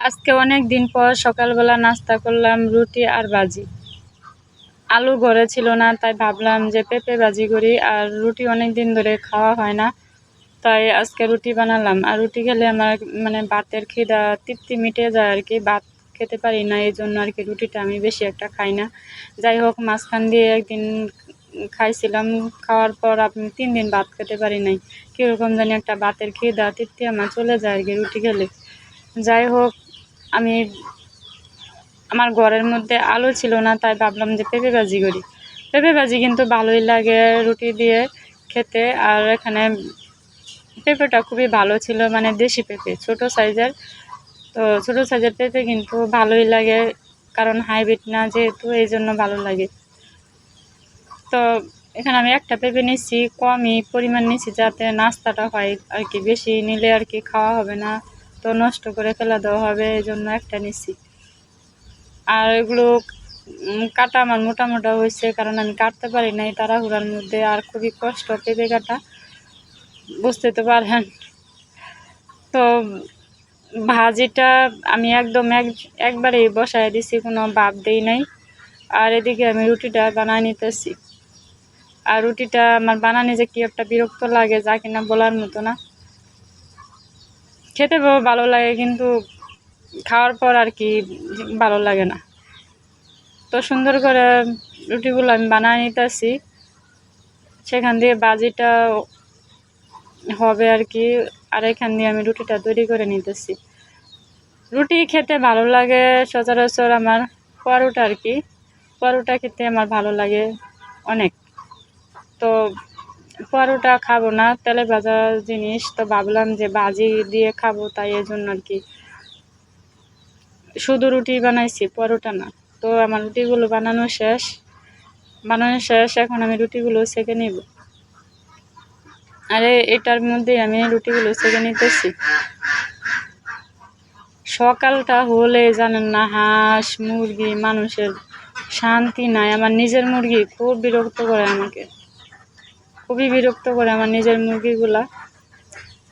আজকে অনেক দিন পর সকালবেলা নাস্তা করলাম রুটি আর ভাজি। আলু ঘরে ছিল না, তাই ভাবলাম যে পেঁপে ভাজি করি আর রুটি অনেক দিন ধরে খাওয়া হয় না, তাই আজকে রুটি বানালাম। আর রুটি খেলে আমার মানে ভাতের খিদা তৃপ্তি মিটে যায় আর কি, ভাত খেতে পারি না এই জন্য আর কি রুটিটা আমি বেশি একটা খাই না। যাই হোক, মাঝখান দিয়ে একদিন খাইছিলাম, খাওয়ার পর আপনি তিন দিন ভাত খেতে পারি নাই। কীরকম জানি একটা ভাতের খিদা, তৃপ্তি আমার চলে যায় আর কি রুটি খেলে। যাই হোক আমি আমার ঘরের মধ্যে আলু ছিল না, তাই ভাবলাম যে পেঁপে ভাজি করি। পেঁপে ভাজি কিন্তু ভালোই লাগে রুটি দিয়ে খেতে, আর এখানে পেঁপেটা খুবই ভালো ছিল মানে দেশি পেঁপে, ছোট সাইজের। তো ছোটো সাইজের পেঁপে কিন্তু ভালোই লাগে, কারণ হাইব্রিড না যেহেতু, এই জন্য ভালো লাগে। তো এখানে আমি একটা পেঁপে নিচ্ছি, কমই পরিমাণ নিচ্ছি যাতে নাস্তাটা হয় আর কি, বেশি নিলে আর কি খাওয়া হবে না। তো নষ্ট করে ফেলা দেওয়া হবে, এই জন্য একটা নিচ্ছি আর এগুলো কাটা আমার মোটা মোটা হয়েছে, কারণ আমি কাটতে পারি নাই তাড়াহুড়ার মধ্যে, আর খুবই কষ্ট পেঁপে কাটা। বুঝতে তো পারেন তো ভাজিটা আমি একদম এক, একবারেই বসায় দিছি, কোনো ভাব দেই নাই। আর এদিকে আমি রুটিটা বানায় নিতেছি। আর রুটিটা, আমার বানানি যে কি একটা বিরক্ত লাগে, যা কিনা বলার মতো না। খেতে ভালো লাগে, কিন্তু খাওয়ার পর আর কি ভালো লাগে না। তো সুন্দর করে রুটিগুলো আমি বানিয়ে নিতেছি। সেখান দিয়ে বাজিটা হবে আর কি, আর এখান দিয়ে আমি রুটিটা তৈরি করে নিতেছি। রুটি খেতে ভালো লাগে সচরাচর আমার, পরোটা আর কি। পরোটা খেতে আমার ভালো লাগে অনেক। তো পরোটা খাব না, তেলে ভাজা জিনিস। তো ভাবলাম যে ভাজি দিয়ে খাব, তাই এই জন্য আর কি। শুধু রুটি বানাইছি, পরোটা না। তো আমার রুটিগুলো বানানো শেষ। বানানো শেষ, এখন আমি রুটিগুলো সেঁকে নিব। আরে, এটার মধ্যে আমি রুটিগুলো সেঁকে নিতেছি। সকালটা হলে জানেন না, হাঁস, মুরগি, মানুষের শান্তি নাই। আমার নিজের মুরগি খুব বিরক্ত করে আমাকে। খুবই বিরক্ত করে আমার নিজের মুরগিগুলা।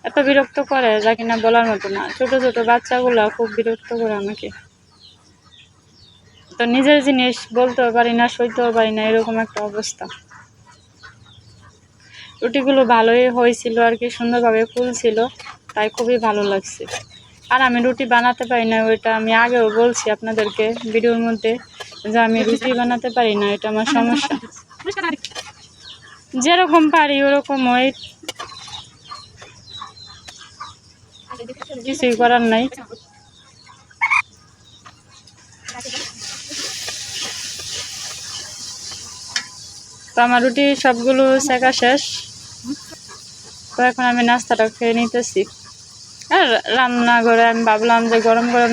এত বিরক্ত করে যা কিনা বলার মতো না। ছোট ছোট বাচ্চাগুলো খুব বিরক্ত করে আমাকে। তো নিজের জিনিস বলতেও পারি না, সইতেও পারি না, এরকম একটা অবস্থা। রুটিগুলো ভালোই হয়েছিল আর কি, সুন্দরভাবে ফুলছিল তাই খুবই ভালো লাগছে। আর আমি রুটি বানাতে পারি না, ওইটা আমি আগেও বলছি আপনাদেরকে ভিডিওর মধ্যে, যে আমি রুটি বানাতে পারি না, এটা আমার সমস্যা। যেরকম পারি ওরকম ওই কিছুই করার নাই। তো আমার রুটি সবগুলো শেখা শেষ। তো এখন আমি নাস্তাটা খেয়ে নিতেছি। আর রান্না করে আমি ভাবলাম যে গরম গরম